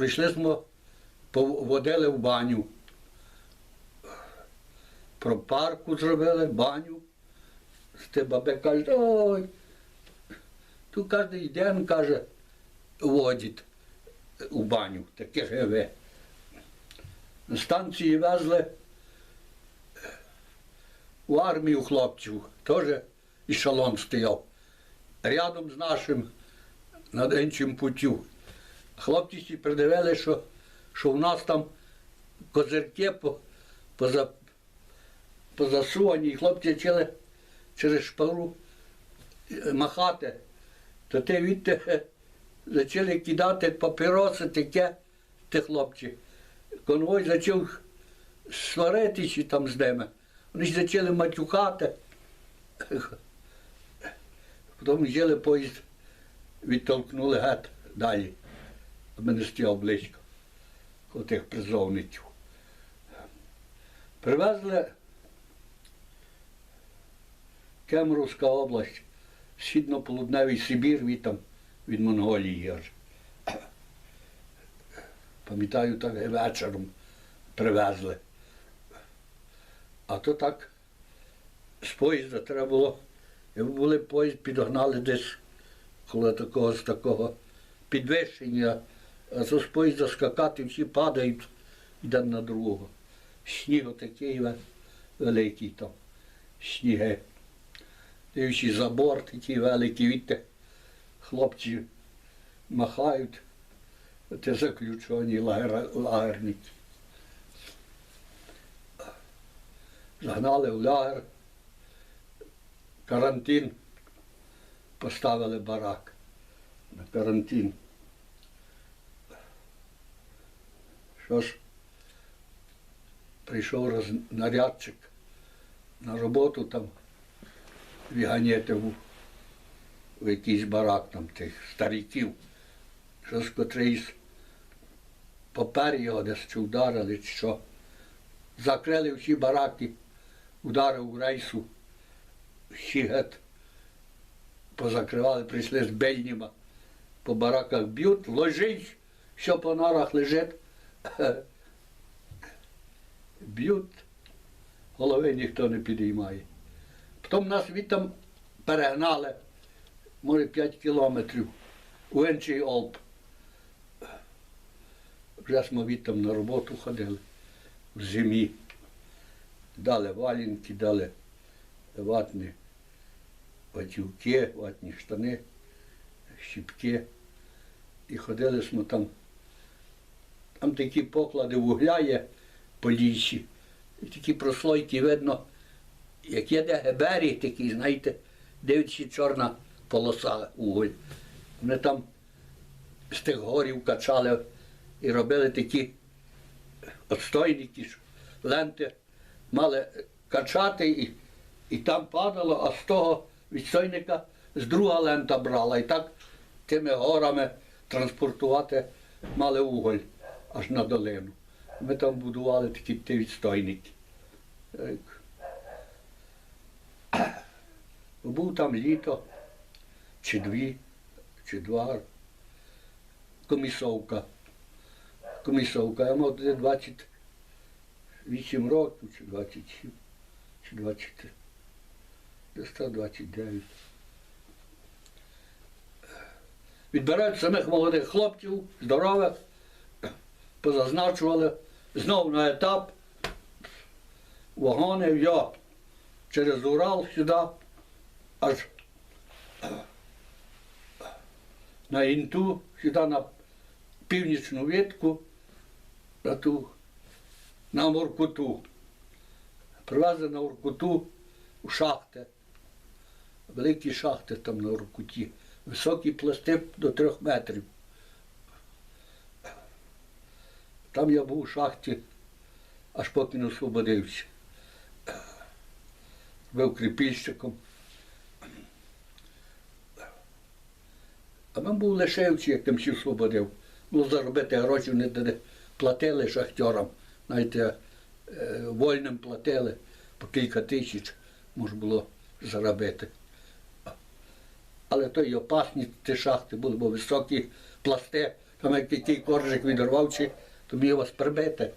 Прийшли ми, поводили в баню. Про парку зробили баню. Те бабе кажуть, ой. Тут кожен день, каже, водить у баню, таке живе. Станції везли у армію хлопців, теж ешелон стояв. Рядом з нашим на іншим путю. Хлопці придивили, що, що в нас там козирки поза, позасувані, і хлопці вчили через шпару е, махати, то ти відти почали кидати папіроси таке, ті хлопці. Конвой почав сваритися там з ними. Вони ж почали матюхати. Потім взяли поїзд, відтолкнули геть далі. А мене стояв близько тих призовників. Привезли Кемеровська область, східно-полудневий Сибір від, там, від Монголії аж. Пам'ятаю, так і вечором привезли. А то так з поїзда треба було, якби були поїзд, підогнали десь коло такого з такого підвищення, а то з поїзда скакати всі падають один на другого. Сніг такий ве- великий там, сніги. Дивлячись забор такий великий, відте, хлопці махають, це заключені лагер, лагерники. Загнали в лагер, карантин, поставили барак на карантин. Що ж, прийшов роз- нарядчик на роботу там віганяти в, якийсь барак там тих стариків. Що ж котрийсь попер його десь чи вдарили, чи що. Закрили всі бараки, ударив в рейсу, всі гет позакривали, прийшли з бельніма, по бараках б'ють, ложить, що по норах лежить. Б'ють, голови ніхто не підіймає. Потім нас відтам перегнали, може 5 кілометрів у інший Олп. Вже ж ми відтам на роботу ходили в зимі. Дали валінки, дали ватні ватівки, ватні штани, щіпки. І ходили ми там. Там такі поклади вугля є по лісі. І такі прослойки видно, як є де берег такий, знаєте, дивиться чорна полоса уголь. Вони там з тих горів качали і робили такі отстойники, ленти мали качати і, і там падало, а з того відстойника з друга лента брала. І так тими горами транспортувати мали уголь аж на долину. Ми там будували такі ті відстойники. Був там літо, чи дві, чи два. Комісовка. Комісовка. Я мав тоді 28 років, чи 27, чи 23. Десь так 29. Відбирають самих молодих хлопців, здорових, позазначували знову на етап вагони я через Урал сюди, аж на Інту, сюди на північну ветку, на ту, на Моркуту. Привезли на Оркуту у шахти. Великі шахти там на Оркуті. Високі пласти до трьох метрів. Там я був у шахті, аж поки не освободився. Був кріпільщиком. А ми був лишився, як всі освободив. Ну, заробити гроші не дали. платили шахтерам. Знаєте, е, вольним платили по кілька тисяч можна було заробити. Але то й опасні ті шахти були, бо високі пласти Там як який коржик відірвав, чи to bio vas prbete.